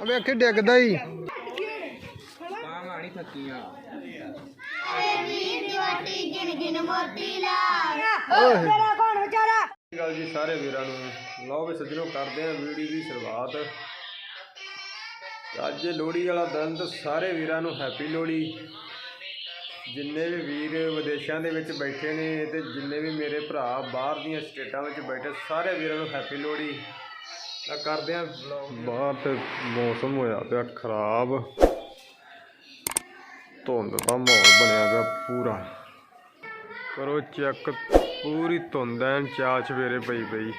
ਅੱਖੇ ਡਿੱਗਦਾ ਹੀ ਬਾਹਾਂ ਨਹੀਂ ਥੱਕੀਆਂ ਓਏ। ਤੇਰਾ ਕੌਣ ਵਿਚਾਰਾ ਗੱਲ ਜੀ ਸਾਰੇ ਵੀਰਾਂ ਨੂੰ। ਲਓ ਵੀ ਸੱਜਣੋ ਕਰਦੇ ਆ ਵੀਡੀਓ ਦੀ ਸ਼ੁਰੂਆਤ। ਅੱਜ ਲੋਹੜੀ ਵਾਲਾ ਦਿਨ ਤੇ ਸਾਰੇ ਵੀਰਾਂ ਨੂੰ ਹੈਪੀ ਲੋਹੜੀ। ਜਿੰਨੇ ਵੀ ਵੀਰ ਵਿਦੇਸ਼ਾਂ ਦੇ ਵਿੱਚ ਬੈਠੇ ਨੇ ਤੇ ਜਿੰਨੇ ਵੀ ਮੇਰੇ ਭਰਾ ਬਾਹਰ ਦੀਆਂ ਸਟੇਟਾਂ ਵਿੱਚ ਬੈਠੇ ਸਾਰੇ ਵੀਰਾਂ ਨੂੰ ਹੈਪੀ ਲੋਹੜੀ। ਤਾਂ ਕਰਦੇ ਆ ਬਾਹਰ ਤੇ ਮੌਸਮ ਹੋਇਆ ਪਿਆ ਖਰਾਬ। ਧੁੰਦ ਦਾ ਮਾਹੌਲ ਬਣਿਆ ਪਿਆ ਪੂਰਾ। ਕਰੋ ਚੈੱਕ ਪੂਰੀ ਧੁੰਦ ਐਨ ਚਾਲ ਸਵੇਰੇ ਪਈ ਪਈ।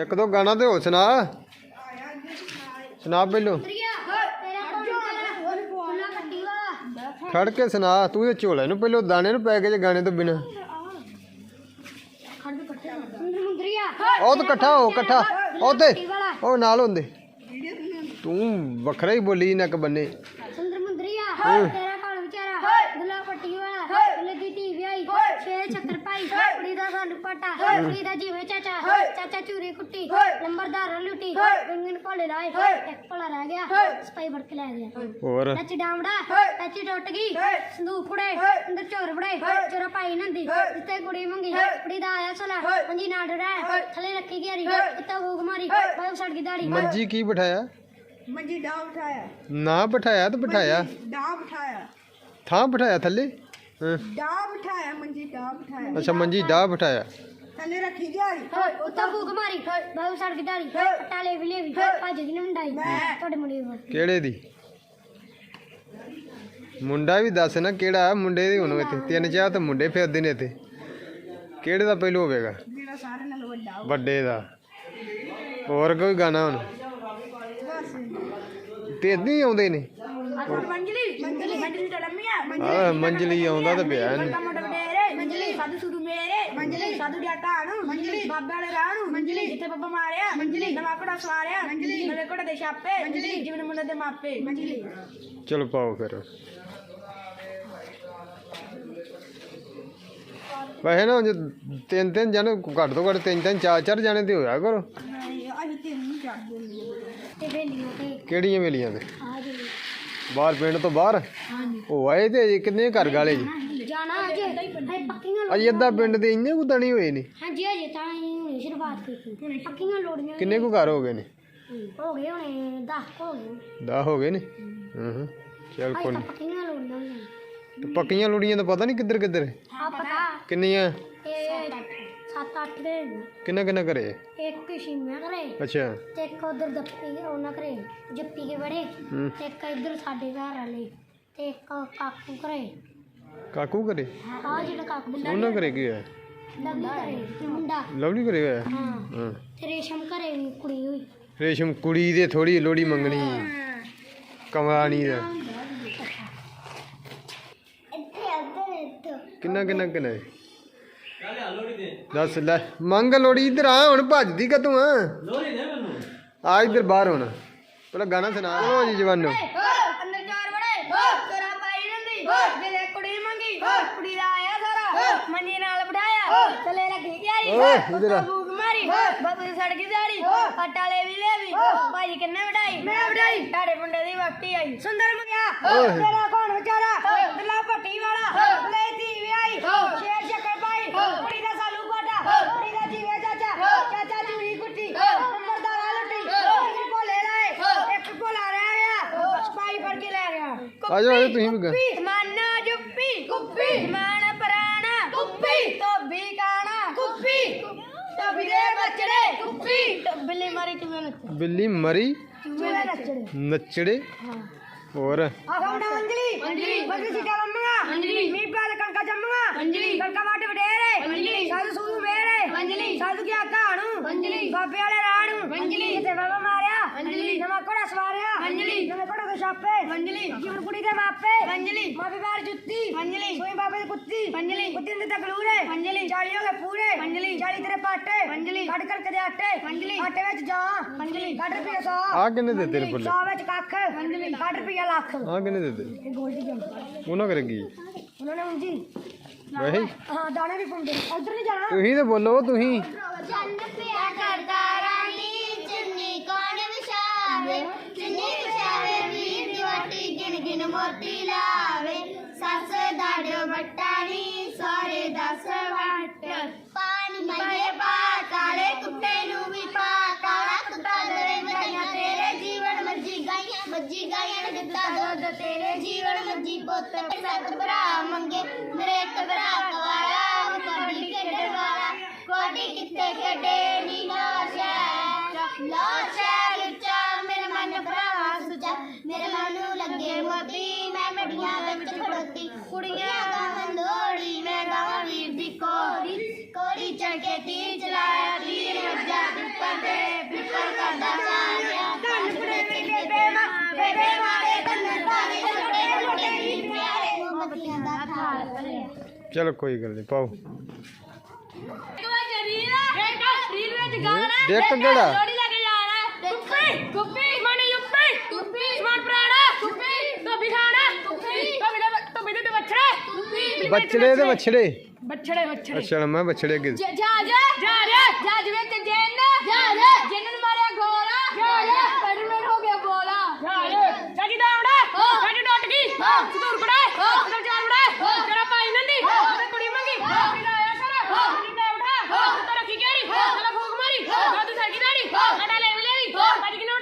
ਇੱਕ ਦੋ ਗਾਣਾ ਤੇ ਹੋ ਸੁਣਾ। ਸੁਣਾ ਪਹਿਲੋਂ। ਖੜ ਕੇ ਸੁਣਾ, ਤੂੰ ਇਹ ਝੋਲੇ ਨੂੰ ਪਹਿਲੋਂ ਦਾਣੇ ਨੂੰ ਪੈ ਕੇ ਜੇ ਗਾਣੇ ਤੋਂ ਬਿਨਾ। ਉਹ ਤਾਂ ਇਕੱਠਾ ਹੋ ਇਕੱਠਾ। ਉਹ ਤੇ ਉਹ ਨਾਲ ਹੁੰਦੇ। ਤੂੰ ਵੱਖਰਾ ਹੀ ਬੋਲੀ ਨਾ ਕ ਬੰਨੇ। ਸੁੰਦਰ ਮੁੰਦਰੀਆ ਤੇਰਾ ਕਾਲ ਵਿਚਾਰਾ ਦੁਲਾ ਪੱਟੀ ਵਾਲਾ ਲੱਗੀ ਟੀਵੀ ਆਈ ਛੇ ਛੱਤਰ ਪਾਈ ਕੁੜੀ ਦਾ ਸਾਨੂੰ ਪਟਾ ਕੁੜੀ ਦਾ ਜੀਵੇ ਚਾਚਾ ਚਾਚਾ ਚੂਰੀ ਕੁੱਟੀ ਨੰਬਰਦਾਰ ਲੁੱਟੀ ਰਿੰਗਨ ਕੋਲੇ ਲਾਏ ਇੱਕ ਭਲਾ ਰਹਿ ਗਿਆ ਸਪਾਈ ਕੇ ਲੈ ਗਿਆ। ਹੋਰ? ਟੱਚ ਡਾਮੜਾ ਟੱਚ ਟੁੱਟ ਗਈ ਸੰਦੂਕ ਫੜੇ ਅੰਦਰ ਚੋਰ ਫੜੇ ਚੋਰਾ ਪਾਈ ਨੰਦੀ ਜਿੱਤੇ ਕੁੜੀ ਮੰਗੀ ਕੁੜੀ ਦਾ ਆਇਆ ਸਲਾ ਮੰਜੀ ਨਾਲ ਡਰਾਇਆ ਥੱਲੇ ਰੱਖੀ ਗਈ ਕਿਤਾ ਫੂਕ ਮਾਰੀ ਬਾਹਰ ਸੜ ਗਈ ਦਾੜੀ। ਮੰਜੀ ਕੀ ਬਿਠਾਇਆ? ਮੰਜੀ ਡਾਹ ਬਿਠਾਇਆ। ਨਾ ਬਿਠਾਇਆ ਤਾਂ ਬਿਠਾਇਆ। ਡਾਹ ਬਿਠਾਇਆ। ਥਾਂ ਬਿਠਾਇਆ ਥੱਲੇ? ਅੱਛਾ ਮੰਜੀ ਡਾਹ ਬਿਠਾਇਆ। ਥੱਲੇ ਰੱਖੀ ਦਿਹਾੜੀ। ਉੱਤਾ ਫੂਕ ਮਾਰੀ। ਬਾਹਰ ਸੜ ਗਈ ਦਾੜੀ ਪਟਾਲੇ ਵੀ ਲੈਵੀ ਭੱਜ ਗਈ ਨਾ ਮੁੰਡਾਈ। ਤੁਹਾਡੇ ਮੁੰਡੇ ਕੋਲ ਕਿਹੜੇ ਦੀ? ਮੁੰਡਾ ਵੀ ਦੱਸ ਨਾ ਕਿਹੜਾ ਮੁੰਡੇ ਦੀ ਹੁਣ ਇੱਥੇ। ਤਿੰਨ ਚਾਰ ਤਾਂ ਮੁੰਡੇ ਫਿਰਦੇ ਨੇ ਇੱਥੇ। ਕਿਹੜੇ ਦਾ ਪਹਿਲੂ ਹੋਵੇਗਾ? ਜਿਹੜਾ ਸਾਰੇ ਨਾਲ ਵੱਡਾ ਵੱਡੇ ਦਾ। ਹੋਰ ਕੋਈ ਗਾਣਾ ਹੁਣ? ਬਸ। ਤੇ ਇਦਾਂ ਹੀ ਆਉਂਦੇ ਨੇ। ਮੰਜਲੀ ਮੰਜਲੀ ਮੰਜਲੀ ਤਾਂ ਲੰਮੀਆਂ। ਆ ਮੰਜਲੀ ਆਉਂਦਾ ਤਾਂ ਪਿਆ ਨੀ। ਮੋਟਾ ਵਡੇਰੇ ਮੰਜਲੀ। ਸਾਧੂ ਸੁਧੂ ਮੇਰੇ ਮੰਜਲੀ। ਸਾਧੂ ਦੀ ਆਟਾਣੂ ਮੰਜਲੀ। ਬਾਬੇ ਵਾਲੇ ਰਾਣੂ ਮੰਜਲੀ। ਜਿੱਥੇ ਬੱਬਾ ਮਾਰਿਆ ਮੰਜਲੀ। ਨਵਾਂ ਕੋੜਾ ਸਵਾਰਿਆ ਮੰਜਲੀ। ਨਵੇਂ ਕੋੜੇ ਦੇ ਛਾਪੇ ਮੰਜਲੀ। ਜਿਵੇਂ ਮੁੰਡੇ ਦੇ ਮਾਪੇ। ਮੰਜਲੀ। ਚਲੋ ਪਾਓ ਫਿਰ। ਵੈਸੇ ਨਾ ਜੇ ਤਿੰਨ ਤਿੰਨ ਜਣੇ ਘੱਟ ਤੋਂ ਘੱਟ ਤਿੰਨ ਤਿੰਨ ਚਾਰ ਚਾਰ ਜਣੇ ਤੇ ਹੋਇਆ ਕਰੋ। ਕਿਹੜੀਆਂ ਵੇਲੀਆਂ ਤੇ? ਬਾਹਰ ਪਿੰਡ ਤੋਂ ਬਾਹਰ? ਉਹ ਆਏ ਤੇ ਅਜੇ ਕਿੰਨੇ ਘਰ ਗਾਲੇ ਜੀ? ਜਾਣਾ ਅਜੇ। ਹਜੇ ਪੱਕੀਆਂ ਅਜੇ ਅੱਧਾ ਪਿੰਡ ਦੇ ਇੰਨੇ ਕੁ ਦਣੀ ਹੋਏ ਨੇ? ਹਾਂਜੀ ਅਜੇ ਤਾਂ ਹੀ ਹੁਣੇ ਸ਼ੁਰੂਆਤ ਕੀਤੀ। ਪੱਕੀਆਂ ਲੋੜੀਆਂ ਕਿੰਨੇ ਕੁ ਘਰ ਹੋ ਗਏ ਨੇ? ਹੋ ਗਏ ਹੁਣੇ 10 ਹੋ ਗਏ ਦਸ ਹੋ ਗਏ ਨੇ? ਹਾਂ। ਹਾਂ ਚੱਲ ਅਜੇ ਕੋਈ ਤਾਂ ਨੀ। ਪੱਕੀਆਂ ਲੋੜੀਆਂ ਨੇ। ਤੇ ਪੱਕੀਆਂ ਲੋੜੀਆਂ ਤਾਂ ਪਤਾ ਨਹੀਂ ਕਿੱਧਰ ਕਿੱਧਰ ਆ ਪਤਾ। ਕਿੰਨੀਆਂ? 7-8 ਦੇ ਕਿੰਨਾ ਕਿੰਨਾ ਘਰੇ? ਇੱਕ ਸ਼ਿਮਿਆ ਕਰੇ ਅੱਛਾ। ਤੇ ਇੱਕ ਉਧਰ ਦੱਪੀ ਉਹਨਾਂ ਕਰੇ ਜੱਪੀ ਕੇ ਬੜੇ। ਹੂੰ। ਤੇ ਇੱਕ ਇੱਧਰ ਸਾਡੇ ਘਰ ਵਾਲੇ। ਤੇ ਇੱਕ ਕਾਕੂ ਕਰੇ ਕਾਕੂ ਘਰੇ? ਆ ਜਿਹੜਾ ਕਾਕੂ ਉਹਨਾਂ ਘਰੇ ਕੀ ਹੋਇਆ? ਲਵਲੀ ਕਰੇ ਮੁੰਡਾ। ਲਵਲੀ ਘਰੇ ਹੋਇਆ? ਹਾਂ। ਹਾਂ। ਤੇ ਰੇਸ਼ਮ ਘਰੇ ਵੀ ਕੁੜੀ ਹੋਈ। ਰੇਸ਼ਮ ਕੁੜੀ ਦੇ ਥੋੜੀ ਲੋੜੀ ਮੰਗਣੀ ਕਮਾਣੀ ਦਾ। ਇੱਥੇ ਇੱਧਰ ਇੱਧਰ ਕਿੰਨਾ ਕਿੰਨਾ ਕਿੰਨਾ ਹੈ? ਦੱਸ ਲੈ ਮੰਗ ਲੋੜੀ ਇਧਰ ਆ ਹੁਣ ਭੱਜਦੀ ਕਾ ਤੂੰ ਆ? ਲੋੜੀ ਦੇ ਮੈਨੂੰ। ਆ ਇਧਰ ਬਾਹਰ ਹੁਣ। ਪਹਿਲਾਂ ਗਾਣਾ ਸੁਣਾ। ਲੋ ਜੀ ਜਵਾਨੋ। ਅੰਦਰ ਚਾਰ ਬੜੇ ਤੇਰਾ ਪਾਈ ਨੰਦੀ ਜਿਹੜੇ ਕੁੜੀ ਮੰਗੀ। ਕੁੜੀ ਦਾ ਆਇਆ ਸਾਰਾ। ਮੰਜੀ ਨਾਲ ਬਿਠਾਇਆ। ਚਲੇ ਲੱਗੀ ਯਾਰੀ ਓਏ ਇਧਰ ਆ। ਭੂਕ ਮਾਰੀ। ਬਾਬੂ ਦੀ ਸੜਕੀ ਦਾੜੀ ਕਟਾਲੇ ਵੀ ਲੈ ਵੀ। ਭਾਜੀ ਕਿੰਨੇ ਵਡਾਈ? ਮੈਂ ਵਡਾਈ। ਤੁਹਾਡੇ ਮੁੰਡੇ ਦੀ ਵਕਤੀ ਆਈ। ਸੁੰਦਰ ਮੰਗਿਆ। ਤੇਰਾ ਕੌਣ ਵਿਚਾਰਾ? ਦਲਾ ਪੱਟੀ ਵਾਲਾ ਲੈ ਦੀ ਵਿਆਹੀ ਸ਼ੇਰ ਚੱਕਰ ਪਾਈ ਕੁੜੀ ਦਾ ਸਾਲੂ ਕੋਟਾ ਕੁੜੀ ਦਾ ਜੀਵੇ ਚਾਚਾ ਚਾਚਾ ਚੂੜੀ ਕੁੱਟੀ ਨੰਬਰਦਾਰਾ ਲੁੱਟੀ ਇੱਕ ਭੋਲੇ ਲਾਏ ਇੱਕ ਭੋਲਾ ਰਹਿ ਗਿਆ ਸਪਾਈ ਫੜ ਕੇ ਲੈ ਗਿਆ ਆ ਜਾਓ ਆ ਜਾਓ ਤੁਸੀਂ ਵੀ ਗਾ ਮਾਨਾ ਜੁੱਪੀ ਕੁੱਪੀ ਮਾਨ ਪਰਾਣਾ ਕੁੱਪੀ ਧੋਬੀ ਕਾਣਾ ਕੁੱਪੀ ਧੋਬੀ ਦੇ ਬੱਚੜੇ ਕੁੱਪੀ ਬਿੱਲੀ ਮਾਰੀ ਚੂਹੇ ਨੱਚੜੇ ਬਿੱਲੀ ਮਰੀ ਚੂਹੇ ਨੱਚੜੇ। ਨੱਚੜੇ। ਹੋਰ? ਆਉਂਦਾ ਅੰਜਲੀ ਅੰਜਲੀ ਬੱਗੀ ਸਿੱਟਾ ਲੰਮਗਾ ਅੰਜਲੀ ਮੀ ਪਾਲ ਕਣਕਾ ਜੰਮਗਾ ਅੰਜਲੀ ਕਣਕਾ ਵਾਟ ਵਡੇਰੇ। ਅੰਜਲੀ ਸਾਧੂ ਸੂਦੂ ਮੇਰੇ ਅੰਜਲੀ ਸਾਧੂ ਕੀ ਕਾਣੂ ਅੰਜਲੀ ਬਾਬੇ ਵਾਲੇ ਰਾਣੂ। ਅੰਜਲੀ ਤੇ ਬਾਬਾ ਮਾਰਿਆ। ਅੰਜਲੀ ਨਵਾਂ ਕੋੜਾ ਸਵਾਰਿਆ। ਅੰਜਲੀ ਨਵੇਂ ਕੋੜੇ ਦੇ ਛਾਪੇ। ਅੰਜਲੀ ਜੀਵਨ ਕੁੜੀ ਦੇ ਮਾਪੇ। ਅੰਜਲੀ ਮਾਪੇ ਬਾਹਰ ਜੁੱਤੀ। ਅੰਜਲੀ ਸੋਈ ਬਾਬੇ ਦੀ ਕੁੱਤੀ। ਅੰਜਲੀ ਕੁੱਤੀ ਦੇ ਤਕਲੂਰੇ ਅੰਜਲੀ ਚਾਲੀ ਹੋ ਗਏ ਪੂਰੇ। ਅੰਜਲੀ ਚਾਲੀ ਤੇਰੇ ਪਾਟੇ। ਅੰਜਲੀ ਕੱਢ ਕਰਕੇ ਦੇ ਆਟੇ। ਅੰਜਲੀ ਆਟੇ ਵਿੱਚ ਜਾ। ਅੰਜਲੀ ਕੱਢ ਰੁਪਏ 100 ਆ ਕਿੰਨੇ ਦਿੱਤੇ ਨੇ ਫੁੱਲੇ? 100 ਵਿੱਚ ਕੱਖ। ਅੰਜਲੀ ਕੱਢ ਰੁਪਏ ਲੱਖ। ਆ ਕਿੰਨੇ ਦਿੱਤੇ? ਇਹ ਗੋਲਡੀ ਜੰਮ ਉਹਨਾਂ ਕਰੇਗੀ ਉਹਨਾਂ ਨੇ ਉਂਜੀ ਵੈਸੇ ਹੀ? ਹਾਂ ਦਾਣੇ ਵੀ ਪਾਉਂਦੇ ਉਧਰ ਨਹੀਂ ਜਾਣਾ। ਤੁਸੀਂ ਤੇ ਬੋਲੋ ਤੁਸੀਂ। ਚੰਨ ਪਿਆ ਕਰਦਾ ਰਾਣੀ ਚੁੰਨੀ ਵੋਟੀ ਲਾਵੇ, ਸੱਸ ਦਾ ਦੁਪੱਟਾ ਸਾਰੇ ਦਸ ਵੱਟ ਪਾਣੀ ਮਾਰੇ ਪਾ ਕਾਲੇ ਕੁੱਤੇ ਨੂੰ ਵੀ ਪਾ ਕਾਲਾ ਕੁੱਤਾ ਦੇ ਵਧਾਈਆਂ ਤੇਰੇ ਜੀਵਨ ਮੱਜੀ ਗਾਈਆਂ ਮੱਜੀ ਗਾਈਆਂ ਦਿੱਤਾ ਦੁੱਧ ਤੇਰੇ ਜੀਵਨ ਮੱਜੀ ਪੁੱਤ। ਸੱਤ ਭਰਾ ਮੰਗੇ, ਮੇਰੇ ਇੱਕ ਭਰਾ ਕਵਾਲਾ ਉਹ ਖੇਡਣ ਵਾਲਾ। ਕੋਡੀ ਕਿੱਥੇ ਖੇਡੇ ਨੀ ਲਾਸ਼ਾ ਲਾਸ਼ਾ ਚਲੋ ਕੋਈ ਗੱਲ ਨਹੀਂ ਪਾਓ। ਰੀਲ ਵਿੱਚ ਗਾਣਾ ਦੇਖ ਕਿਹੜਾ। ਲੋੜੀ ਲੈ ਕੇ ਜਾਣਾ ਕੁੱਪੀ ਕੁੱਪੀ ਮਣੀ ਯੁੱਪੀ ਕੁੱਪੀ ਸਮਾਨ ਪ੍ਰਾਣਾ। ਕੁੱਪੀ ਧੋਬੀ ਖਾਣਾ। ਕੁੱਪੀ ਧੋਬੀ ਦੇ ਬੱਚੜੇ ਤੇ ਵੱਛੜੇ। ਵੱਛੜੇ ਵੱਛੜੇ। ਅੱਛਾ ਮੈਂ ਵੱਛੜੇ ਅੱਗੇ। ਜਾ ਜਾ ਜਾ ਜਾ ਜੱਜ ਵਿੱਚ ਜਿੰਨ। ਜਾ ਜਾ ਜਿੰਨ ਨੂੰ ਮਾਰਿਆ ਗੋਲਾ। ਜਾ ਜਾ ਸਪਾਈਡਰਮੈਨ ਹੋ ਗਿਆ ਬੋਲਾ। ਜਾ ਜਾ ਜੱਜ ਦਾ ਆਉਣਾ ਜੱਜ ਡਟ ਗਈ। ਸਦੂਰ ਬੜਾ ਉਧਰ ਚਾਰ ਬੜਾ ਤੇਰਾ ਭਾਈ ਨੰਦੀ ਤੇ ਕੁੜੀ ਮੰਗੀ ਕੁੜੀ ਦਾ ਆਇਆ ਕਰ ਕੁੜੀ ਦਾ ਉਠਾ ਤੇ ਰੱਖੀ ਕਿਹੜੀ ਤੇਰਾ ਫੂਕ ਮਾਰੀ ਗੱਦ ਸਾਡੀ ਦਾੜੀ ਸਾਡਾ ਲੈ ਲੈ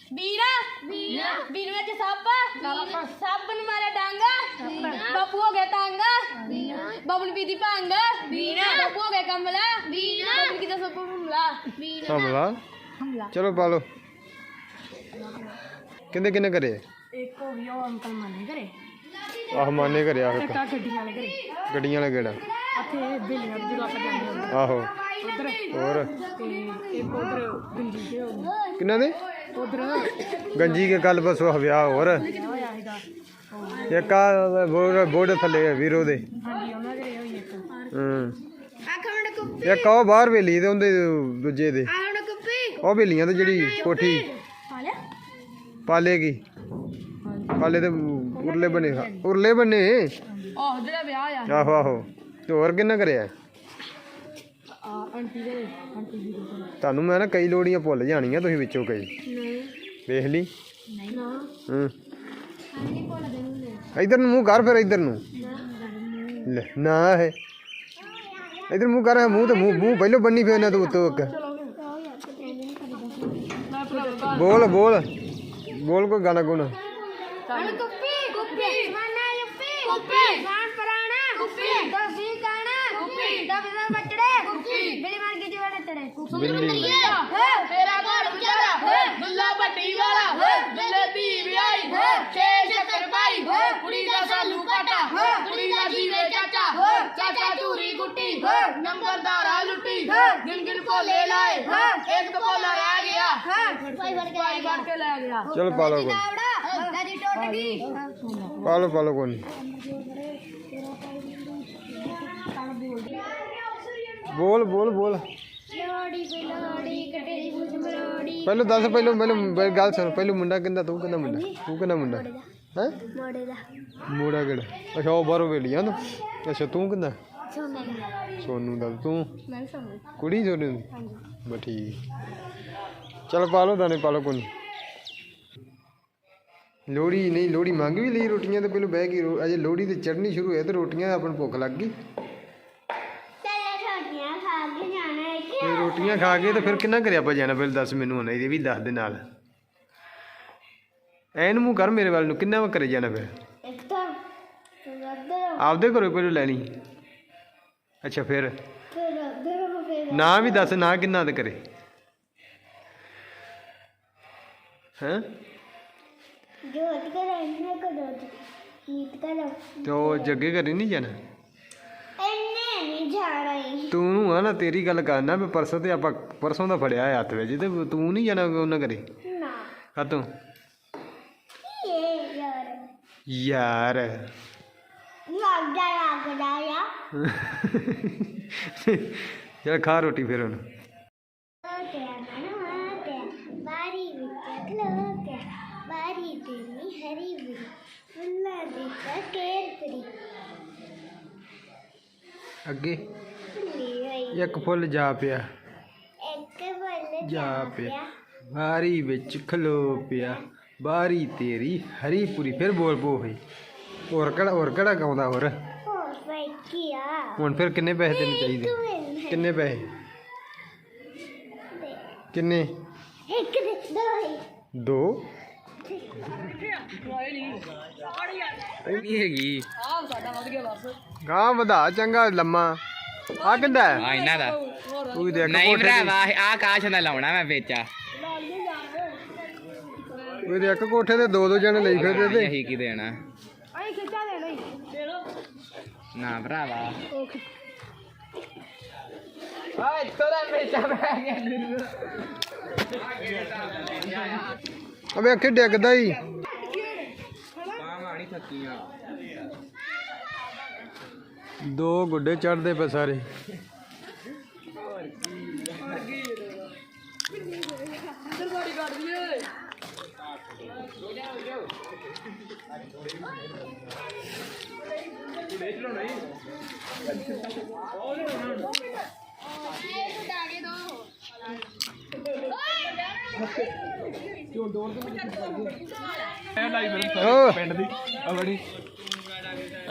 ਵੀਰ ਵਿੱਚ ਸੱਪ ਸੱਪ। ਨੂੰ ਮਾਰਿਆ ਡਾਂਗਾ। ਬੱਬੂ ਹੋ ਗਿਆ ਤਾਂਗਾ। ਬੱਬੂ ਪੀਦੀ ਭੰਗ। ਬੱਬੂ ਹੋ ਗਿਆ ਕਮਲਾ। ਬੱਬੂ ਕਿਦਾ ਸੱਪ ਹਮਲਾ। ਹਮਲਾ? ਚਲੋ ਪਾ ਲਓ ਕਿੰਨੇ ਕਿੰਨੇ ਕਰੇ ਇੱਕ ਹੋ ਗਿਆ ਅੰਕਲ ਮਾਨੇ ਘਰੇ। ਆਹ ਮਾਨੇ ਕਰਿਆ ਆਹ ਕਾ ਗੱਡੀਆਂ ਵਾਲੇ ਘਰੇ। ਗੱਡੀਆਂ ਵਾਲਾ ਗੇੜਾ। ਉੱਥੇ ਬੇਲੀਆਂ ਜਦੋਂ ਆਪਾਂ ਜਾਂਦੇ ਹੁੰਦੇ ਆਹੋ। ਉਧਰ। ਹੋਰ? ਤੇ ਇੱਕ ਉਧਰ ਗੁੰਜੀ ਦੇ ਕਿੰਨਾ ਦੇ? ਉਧਰ। ਗੰਜੀ ਕੇ ਕੱਲ ਬਸੋ ਵਿਆਹ ਹੋਰ। ਹੋਇਆ ਹੈਗਾ ਇੱਕ ਆ ਬੋਰਡ ਬੋਰਡ ਥੱਲੇ ਆ ਵੀਰੋ ਦੇ। ਹਾਂਜੀ ਉਹਨਾਂ ਦੇ ਹੋਈ ਇੱਕ। ਹੂੰ। ਅੱਖ ਮੰਡ ਕੁੱਪੀ। ਇੱਕ ਉਹ ਬਾਹਰ ਵੇਲੀ ਤੇ ਉਹਦੇ ਦੂਜੇ ਦੇ। ਉਹ ਵੇਲੀਆਂ ਤੇ ਜਿਹੜੀ ਕੋਠੀ। ਪਾਲੇਗੀ। ਪਾਲੇ ਤੇ ਉਰਲੇ ਬਣੇ ਉਰਲੇ ਬਣੇ। ਆਹ ਜਿਹੜਾ ਵਿਆਹ ਆ। ਆਹੋ ਆਹੋ। ਤੇ ਹੋਰ ਕਿੰਨਾ ਕਰਿਆ? ਆਂਟੀ ਦੇ ਆਂਟੀ ਜੀ ਦੇ ਤੁਹਾਨੂੰ ਮੈਂ ਨਾ ਕਈ ਲੋੜੀਆਂ ਭੁੱਲ ਜਾਣੀਆਂ ਤੁਸੀਂ ਵਿੱਚੋਂ ਕਈ। ਨਹੀਂ ਵੇਖ ਲਈ। ਨਹੀਂ ਨਾ ਹੂੰ। ਨਹੀਂ ਭੁੱਲ ਦੇ ਨੂੰ ਇਧਰ ਨੂੰ ਮੂੰਹ ਕਰ ਫਿਰ ਇਧਰ ਨੂੰ। ਲੈ, ਨਾ ਹੈ ਇਧਰ ਮੂੰਹ ਕਰ, ਮੂੰਹ ਤੇ ਮੂੰਹ ਮੂੰਹ ਪਹਿਲੋਂ ਬੰਨੀ ਫੇਰ ਨਾ ਤੂੰ ਉੱਤੋਂ ਇੱਕ। ਬੋਲ ਬੋਲ। ਬੋਲ ਕੋਈ ਗਾਣਾ ਗੁਣਾ। ਅਣ ਕੁੱਪੀ ਕੁੱਪੀ ਮਨਾ ਯੁੱਪੀ ਕੁੱਪੀ ਗਾਣ ਪਰਾਣਾ ਕੁੱਪੀ ਦਸੀ ਗਾਣਾ ਕੁੱਪੀ ਦਬਦਾ ਬੱਚੜੇ ਕੁੱਪੀ ਬਿਲੀ ਮਾਰ ਕੇ ਜਵਾੜਾ ਤੜੇ ਬਿੱਲੀ ਤੇਰਾ ਘਰ ਵਿਚਾਰਾ ਦੁੱਲਾ ਭੱਟੀ ਵਾਲਾ ਦੁੱਲੇ ਦੀ ਵਿਆਹੀ ਛੇ ਸ਼ੱਕਰ ਪਾਈ ਕੁੜੀ ਦਾ ਸਾਲੂ ਕਾਟਾ ਕੁੜੀ ਦਾ ਜੀਵੇ ਚਾਚਾ ਚਾਚਾ ਚੂਰੀ ਗੁੱਟੀ ਨੰਬਰਦਾਰਾ ਲੁੱਟੀ ਗਿਣ ਗਿਣ ਕੋਲੇ ਲਾਏ ਇੱਕ ਕੋਲਾ ਰਹਿ ਗਿਆ ਭਾਈ ਵੜ ਕੇ ਲੈ ਗਿਆ ਚਲ ਪਾ ਲਓ ਕੋਈ ਨਦੀ ਟੁੱਟ ਗਈ ਪਹਿਲਾਂ ਦੱਸ ਪਹਿਲਾਂ ਪਹਿਲਾਂ ਗੱਲ ਸੁਣ ਪਹਿਲਾਂ ਮੁੰਡਾ ਕਹਿੰਦਾ ਤੂੰ ਕਹਿੰਦਾ ਮੁੰਡਾ? ਤੂੰ ਕਹਿੰਦਾ ਮੁੰਡਾ? ਹੈ? ਮੋੜੇ ਦਾ। ਮੋੜਾ ਕਿਹੜਾ? ਅੱਛਾ ਉਹ ਬਾਹਰੋਂ ਵੇਲੀਆਂ ਤੋਂ ਅੱਛਾ ਤੂੰ ਕਹਿੰਦਾ ਸੋਨੇ ਦਾ। ਤੂੰ? ਮੈਂ ਸੋਨੇ। ਕੁੜੀ ਸੋਨੂ ਦੀ? ਹਾਂਜੀ। ਬਸ ਠੀਕ। ਚਲ ਪਾ ਲਓ ਦਾਣੇ ਪਾ ਲਓ ਕੋਈ ਲੋੜੀ ਨਹੀਂ ਲੋੜੀ ਮੰਗ ਵੀ ਲਈ ਰੋਟੀਆਂ ਤੇ ਪਹਿਲਾਂ ਬਹਿ ਰੋ- ਅਜੇ ਲੋੜੀ ਤੇ ਚੜਨੀ ਸ਼ੁਰੂ ਹੋਇਆ ਤੇ ਰੋਟੀਆਂ ਆਪਣ ਭੁੱਖ ਲੱਗ ਗਈ ਤੇਰੇ ਛੋਟੀਆਂ ਖਾ ਕੇ ਜਾਣਾ ਇੱਕ ਤੇ ਰੋਟੀਆਂ ਖਾ ਕੇ ਤੇ ਫਿਰ ਕਿੰਨਾ ਕਰਿਆ ਆਪਾਂ ਜਾਣਾ? ਫਿਰ ਦੱਸ ਮੈਨੂੰ ਹੁਣ ਇਹਦੇ ਵੀ ਦੱਸ ਦੇ ਨਾਲ। ਐਨ ਮੂੰਹ ਕਰ ਮੇਰੇ ਵੱਲ ਨੂੰ ਕਿੰਨਾ ਕਰੇ ਜਾਣਾ ਫਿਰ? ਇੱਕ ਤਾਂ ਆਪਦੇ ਘਰੋਂ ਪਹਿਲਾਂ ਲੈਣੀ ਅੱਛਾ ਫਿਰ? ਨਾ ਵੀ ਦੱਸ ਨਾ ਕਿੰਨਾ ਤੇ ਕਰੇ। ਹੈਂ? ਜੋਤ ਕਰਾਂ ਨਾ ਕਰੋ ਨੀਤ ਕਰੋ ਤੇ ਉਹ ਜੱਗੇ ਘਰੇ ਨਹੀਂ ਜਾਣਾ? ਨਹੀਂ ਜਾ ਰਹੀ ਤੂੰ ਆ ਨਾ ਤੇਰੀ ਗੱਲ ਕਰਨਾ ਵੀ ਪਰਸੋਂ ਤੇ ਆਪਾਂ ਪਰਸੋਂ ਦਾ ਫੜਿਆ ਹੈ ਹੱਥ ਵਿੱਚ ਤੇ ਤੂੰ ਨਹੀਂ ਜਾਣਾ ਉਹਨਾਂ ਘਰੇ। ਨਾ। ਆ ਤੂੰ। ਇਹ ਯਾਰ। ਯਾਰ। ਲੱਗ ਜਾ ਲੱਗ ਜਾ ਯਾ ਚਲ ਖਾ ਰੋਟੀ ਫਿਰ ਹੁਣ। ਅੱਗੇ। ਫੁੱਲੀ ਇੱਕ ਫੁੱਲ ਜਾ ਪਿਆ। ਇੱਕ ਬੋਲ ਜਾ ਪਿਆ। ਬਾਰੀ ਵਿੱਚ ਖਲੋ ਪਿਆ। ਬਾਰੀ ਤੇਰੀ ਹਰੀ ਪੂਰੀ। ਫਿਰ ਬੋਲ ਬੋ ਹੋਈ ਹੋਰ ਕਿਹੜਾ ਹੋਰ ਕਿਹੜਾ ਗਾਉਂਦਾ ਹੋਰ? ਹੋਰ ਭਾਈ ਕੀ ਆ? ਹੁਣ ਫਿਰ ਕਿੰਨੇ ਪੈਸੇ ਤੈਨੂੰ ਚਾਹੀਦੇ? ਕਿੰਨੇ ਪੈਸੇ। ਕਿੰਨੇ? ਇੱਕ ਦੇ ਦੋ ਨਹੀਂ ਹੈਗੀ। ਆਹ ਸਾਡਾ ਵੱਧ ਗਿਆ ਬਸ। ਗਾਂ ਵਧਾ ਚੰਗਾ ਲੰਮਾ। ਆ ਕਿੰਦਾ ਹੈ? ਆ ਇਹਨਾਂ ਦਾ। ਤੂੰ ਵੀ ਦੇਖ ਨਹੀਂ ਕੋਠੇ ਤੇ ਭਰਾਵਾ ਆ ਕਾਸ਼ ਦਾ ਲਾਉਣਾ ਮੈਂ ਵੇਚਾ। ਤੂੰ ਦੇਖ ਕੋਠੇ ਤੇ ਦੋ ਦੋ ਜਣੇ ਲਈ ਫਿਰਦੇ ਤੇ। ਇਹੀ ਕੀ ਦੇਣਾ? ਅਸੀਂ ਖਿੱਚਾ ਦੇ ਲਈ ਦੇ ਲੋ ਨਾ ਭਰਾਵਾ। ਆ ਇੱਥੋਂ ਦਾ ਵੇਚਾ ਪੈ ਗਿਆ ਆ ਵੇਖੀ ਡਿੱਗਦਾ ਹੀ। ਮਾਣੀ ਥੱਕੀਆਂ ਦੋ ਗੁੱਡੇ ਚੜਦੇ ਪਏ ਸਾਰੇ। ਅੰਦਰ ਬੜੀ ਕੱਢ ਦਈਏ ਓ ਪਿੰਡ ਦੀ ਅਵੜੀ।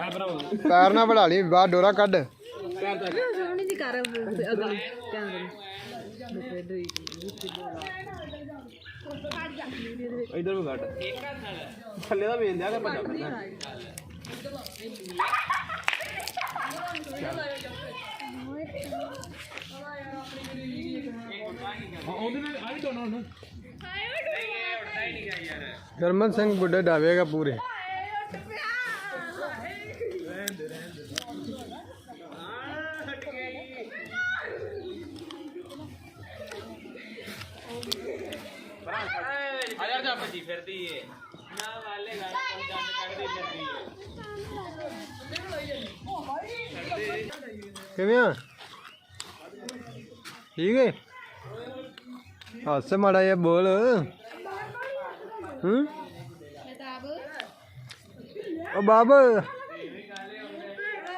ਪੈਰ ਨਾ ਬੜਾ ਲਈ ਬਾਹਰ ਡੋਰਾ ਕੱਢ। ਸੋਹਣੀ ਕਰ ਇਧਰ ਵੀ ਥੱਲੇ ਦਾ ਵੇਚ ਦਿਆ ਕਰ ਸਿੰਘ ਗੁੱਡੇ ਡਾਵੇਗਾ ਪੂਰੇ। ਫਿਰਦੀ ਏ। ਨਾ ਵਾਲੇ ਗੱਲ ਦੰਦ ਕੱਢਦੀ ਫਿਰਦੀ ਏ। ਕਿਵੇਂ ਆ? ਠੀਕ ਹੈ ਹੱਸ ਮਾੜਾ ਜਿਹਾ ਬੋਲ। ਹੂੰ? ਓ ਬਾਬ।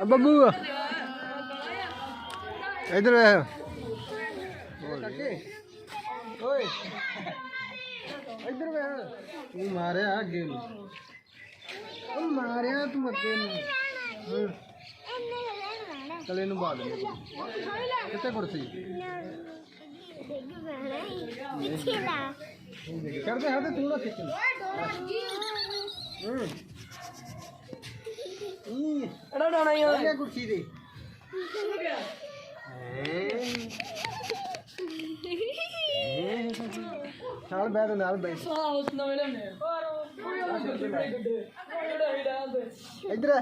ਓ ਬੱਬੂ। ਇਧਰ ਆ। ਓਏ। ਇਧਰ ਵੇ ਤੂੰ ਮਾਰਿਆ ਅੱਗੇ ਨੂੰ। ਉਹ ਮਾਰਿਆ ਤੂੰ ਅੱਗੇ ਨੂੰ। ਹੂੰ। ਚਲੇ ਨੂੰ ਬਾਦ ਕਿੱਥੇ ਕੁਰਸੀ? ਕਰਦੇ ਹਾਂ ਤੇ ਤੂੰ ਨਾ ਖਿੱਚ ਹੂੰ ਹੂੰ। ਅੜਾ ਡਾਣਾ ਹੀ ਆ। ਕੁਰਸੀ ਤੇ ਨਾਲ ਬੈਠ ਨਾਲ ਬੈਠ ਆ ਉਸ ਨਵੇਂ ਲੈਣੇ ਇੱਧਰ ਆ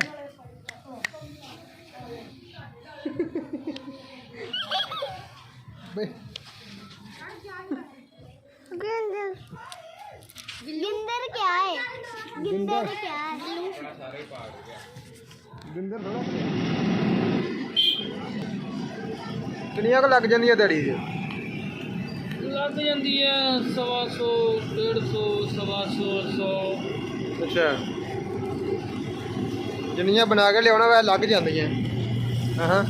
ਬੈ ਗਿੰਦਰ क्या है गिंदर क्या है ਬਿੰਦਰ ਥੋੜਾ ਕਿੰਨੀਆਂ ਕੁ ਲੱਗ ਜਾਂਦੀਆਂ ਦਿਹਾੜੀ ਦੇ ਲੱਗ ਜਾਂਦੀ ਹੈ ਸਵਾ ਸੌ, ਡੇਢ ਸੌ, ਸਵਾ ਸੌ ਸੌ। ਅੱਛਾ। ਜਿੰਨੀਆਂ ਬਣਾ ਕੇ ਲਿਆਉਣਾ ਵੈ ਲੱਗ ਜਾਂਦੀਆਂ। ਹਾਂ ਹਾਂ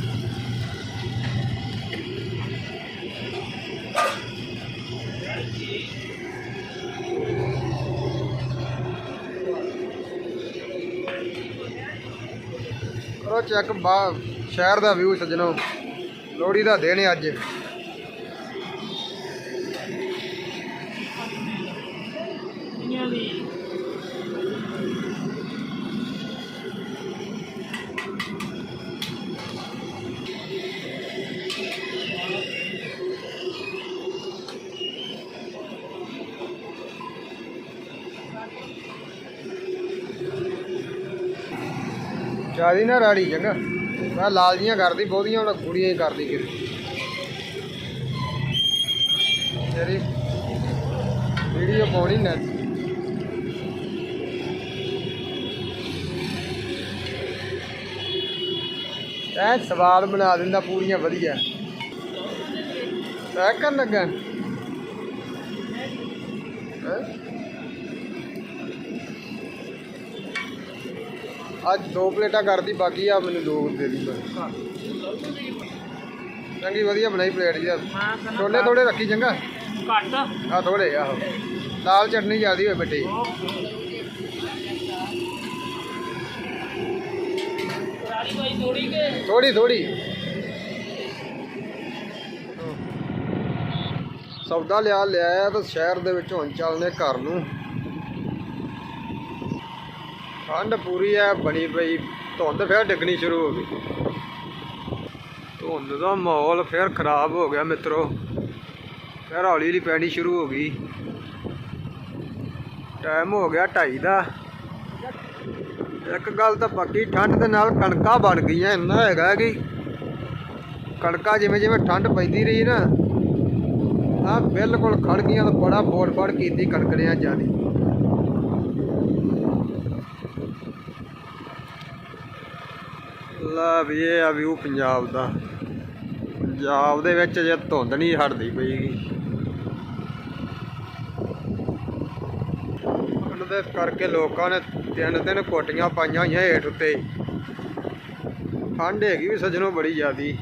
ਕਰੋ ਚੈੱਕ ਬਾ ਸ਼ਹਿਰ ਦਾ ਵਿਊ ਸੱਜਣੋ। ਲੋਹੜੀ ਦਾ ਦਿਨ ਅੱਜ। ਹੈ ਅੱਜ ਜਿਆਦੀ ਨਾ ਰਾੜੀ ਚੰਗਾ। ਮੈਂ ਲਾਲ ਜੀਆਂ ਕਰਦੀ, ਬਹੁਤੀਆਂ ਹੁਣ ਕੁੜੀਆਂ ਹੀ ਕਰਦੀ ਕਿ ਤੇਰੀ ਵੀਡੀਓ ਪਾਉਣੀ ਨੈਟ ਐ ਸਵਾਦ ਬਣਾ ਦਿੰਦਾ ਪੂਰੀਆਂ ਵਧੀਆ। ਪੈਕ ਕਰਨ ਲੱਗਾ? ਅੱਜ ਦੋ ਪਲੇਟਾਂ ਕਰਦੀ ਬਾਕੀ ਆ ਮੈਨੂੰ ਦੋ ਦੇ ਦੀ ਚੰਗੀ ਵਧੀਆ ਬਣਾਈ ਪਲੇਟ ਜੀ ਛੋਲੇ ਥੋੜੇ ਰੱਖੀ ਚੰਗਾ? ਘੱਟ। ਆ ਥੋੜੇ ਆਹੋ। ਦਾਲ ਚਟਨੀ ਜ਼ਿਆਦੀ ਹੋਏ ਬੇਟੇ ਰਾਣੀ ਭਾਈ ਥੋੜੀ ਕੇ ਥੋੜੀ ਥੋੜੀ ਸੌਦਾ ਲਿਆ ਲਿਆ ਤਾਂ ਸ਼ਹਿਰ ਦੇ ਵਿੱਚ ਹੁਣ ਚੱਲਦੇ ਘਰ ਨੂੰ ਠੰਡ ਪੂਰੀ ਐ ਬਣੀ ਪਈ ਧੁੰਦ ਫਿਰ ਡਿੱਗਣੀ ਸ਼ੁਰੂ ਹੋ ਗਈ ਧੁੰਦ ਦਾ ਮਾਹੌਲ ਫਿਰ ਖਰਾਬ ਹੋ ਗਿਆ ਮਿੱਤਰੋ ਫਿਰ ਹੌਲੀ ਹੌਲੀ ਪੈਣੀ ਸ਼ੁਰੂ ਹੋ ਗਈ ਟਾਈਮ ਹੋ ਗਿਆ ਢਾਈ ਦਾ ਇੱਕ ਗੱਲ ਤਾਂ ਪੱਕੀ ਠੰਡ ਦੇ ਨਾਲ ਕਣਕਾਂ ਬਣ ਗਈਆਂ, ਇੰਨਾ ਹੈਗਾ ਕਿ ਕਣਕਾਂ ਜਿਵੇਂ ਜਿਵੇਂ ਠੰਡ ਪੈਂਦੀ ਰਹੀ ਨਾ ਆ ਬਿਲਕੁਲ ਖੜ ਗਈਆਂ ਤਾਂ ਬੜਾ ਫੋੜ ਫੜ ਕੀਤੀ ਕਣਕ ਰਿਆਂ ਜਾਨੀ ਲਾ ਵੀ ਇਹ ਆ ਵਿਊ ਪੰਜਾਬ ਦਾ, ਪੰਜਾਬ ਦੇ ਵਿੱਚ ਜੇ ਧੁੰਦ ਨਹੀਂ ਹਟਦੀ ਪਈਗੀ ਉਹਨਾਂ ਦੇ ਕਰਕੇ ਲੋਕਾਂ ਨੇ ਤਿੰਨ ਤਿੰਨ ਕੋਟੀਆਂ ਪਾਈਆਂ ਹੋਈਆਂ ਹੇਠ ਉੱਤੇ। ਠੰਡ ਹੈਗੀ ਵੀ ਸੱਜਣੋ ਬੜੀ ਜ਼ਿਆਦੀ।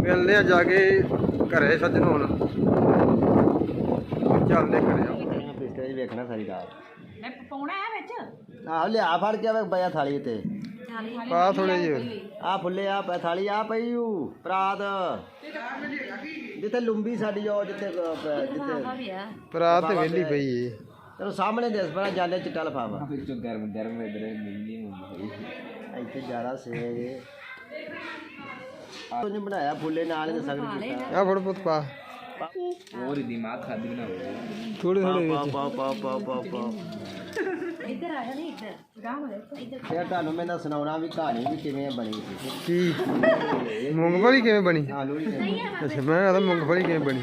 ਮਿਲਦੇ ਆ ਜਾ ਕੇ ਘਰੇ ਸੱਜਣੋ ਹੁਣ। ਚੱਲਦੇ ਘਰੇ ਆ। ਵੇਖਣਾ ਸਾਰੀ ਰਾਤ ਮੈਂ ਪਾਉਣਾ ਹੈ ਵਿੱਚ। ਆਹ ਲਿਆ ਫੜ ਕੇ ਪਿਆ ਥਾਲੀ ਤੇ ਪਾ ਥੋੜੇ ਜਿਹੇ। ਆ ਫੁੱਲੇ ਆ ਪੈ ਥਾਲੀ ਆ ਪਈ ਊ ਪ੍ਰਾਤ। ਜਿੱਥੇ ਲੰਬੀ ਸਾਡੀ ਉਹ ਜਿੱਥੇ ਅਹ, ਪ- ਜਿੱਥੇ ਪਰਾਤ ਤੇ ਵਿਹਲੀ ਪਈ ਏ। ਤੇਰੇ ਸਾਹਮਣੇ ਦੇਸ ਬਣਾ ਜਾਂਦੇ ਚਿੱਟਾ ਲਫਾਫਾ ਵਿੱਚੋਂ ਗਰਮ ਗਰਮ ਇਧਰ ਮਿਲਦੀ ਹੁੰਦੀ। ਇੱਥੇ ਜ਼ਿਆਦਾ ਸੇਗ ਉਹਨੇ ਬਣਾਇਆ ਫੁੱਲੇ ਨਾਲ ਹੀ ਸਗੜ ਕੀਤਾ। ਆ ਫੜ ਪੁੱਤ ਪਾ। ਹੋਰ ਦਿਮਾਗ ਖਾਦੀ ਨਾ ਹੋਵੇ ਥੋੜੇ ਥੋੜੇ ਪਾ ਪਾ ਪਾ ਪਾ ਪਾ ਪਾ। ਇੱਧਰ ਆ ਜਾ ਨਹੀਂ ਇੱਧਰ। ਗਾਹ ਵਾਲੇ ਇੱਧਰ ਫਿਰ ਤੁਹਾਨੂੰ ਮੈਂ ਨਾ ਸੁਣਾਉਣਾ ਵੀ ਕਹਾਣੀ ਵੀ ਕਿਵੇਂ ਬਣੀ ਸੀ। ਕੀ? ਮੂੰਗਫਲੀ ਕਿਵੇਂ ਬਣੀ? ਆਲੂ ਨਹੀਂ ਅੱਛਾ ਮੈਂ ਕਹਦਾ ਮੂੰਗਫਲੀ ਕਿਵੇਂ ਬਣੀ?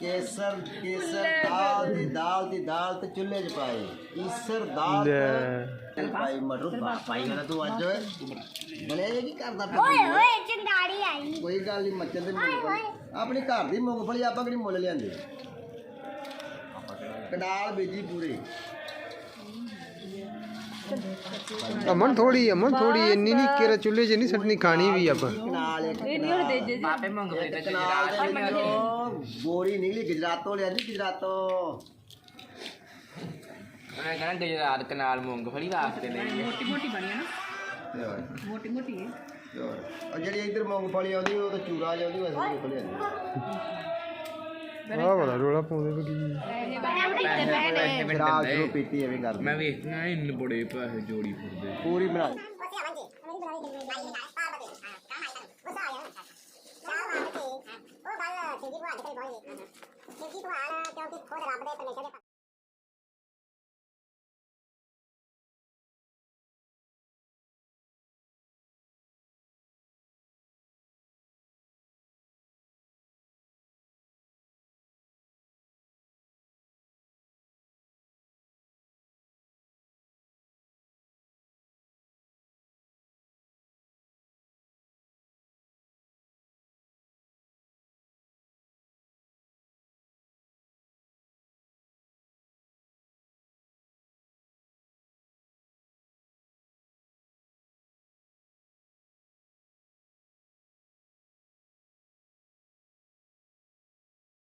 ਕੇਸਰ ਕੇਸਰ ਦਾਲ ਦੀ ਦਾਲ ਦੀ ਦਾਲ ਤੇ ਚੁੱਲ੍ਹੇ 'ਚ ਪਾਏ। ਈਸਰ ਦਾਲ ਲੈ। ਤੇ ਪਾਈ ਮਟਰ। ਪਾ- ਪਾਈ ਨਾ ਤੂੰ ਅੱਜ ਓਏ ਬਲੇ ਇਹ ਕੀ ਕਰਦਾ ਪਿਆ ਓਏ ਓਏ ਚੰਗਾੜੀ ਆਈ। ਕੋਈ ਗੱਲ ਨਹੀਂ ਮੱਚਣ ਦੇ ਮੂੰਗਫਲੀ ਆਪਣੀ ਘਰ ਦੀ ਮੂੰਗਫਲੀ ਆਪਾਂ ਕਿਹੜੀ ਮੁੱਲ ਲਿਆਂਦੀ? ਕਨਾਲ ਬੀਜੀ ਪੂਰੀ। ਅਮਨ ਥੋੜੀ ਅਮਨ ਥੋੜੀ ਇੰਨੀ ਨਹੀਂ ਕਿਰਾ ਚੁੱਲ੍ਹੇ 'ਚ ਨਹੀਂ ਸੱਟਣੀ ਖਾਣੀ ਵੀ ਆਪਾਂ। ਕਨਾਲ ਇੱਕ ਬਾਪੇ ਮੰਗ ਇੱਕ ਕਨਾਲ ਦੇ ਵਿੱਚੋਂ ਗੋਰੀ ਨਿਕਲੀ ਗੁਜਰਾਤੋਂ ਲਿਆਂਦੀ ਗੁਜਰਾਤੋਂ। ਮੈਂ ਕਹਿੰਦਾ ਗੁਜਰਾਤ ਕਨਾਲ ਮੂੰਗਫਲੀ ਵਾਸਤੇ ਲਈ ਮੋਟੀ ਮੋਟੀ ਬਣੀ ਹੈ ਨਾ। ਤੇ ਮੋਟੀ ਮੋਟੀ ਹੈ। ਤੇ। ਉਹ ਜਿਹੜੀ ਇੱਧਰ ਮੂੰਗਫਲੀ ਆਉਂਦੀ ਉਹ ਤਾਂ ਚੂਰਾ ਜਾਂਦੀ ਵੈਸੇ ਮੂੰਗਫਲੀ ਆਉਂਦੀ ਆਹ ਬੜਾ ਰੋਲਾ ਪਾਉਂਦੇ ਬਗੀ ਸ਼ਰਾਬ ਸ਼ੁਰੂ ਪੀਤੀ ਐਵੇਂ ਕਰਦੀ। ਮੈਂ ਵੇਖਣਾ ਇੰਨ ਬੜੇ ਪੈਸੇ ਜੋੜੀ ਫਿਰਦੇ। ਪੂਰੀ ਬਣਾ। ਉਹ ਗੱਲ ਸਿੰਧੀ ਦੇ ਕੋਲ ਬੋਲੀ ਸਿੰਧੀ ਭੂਆ ਕਿਉਂਕਿ ਖੁਦ ਰੱਬ ਦੇ ਪਰਮੇਸ਼ਰ ਦੇ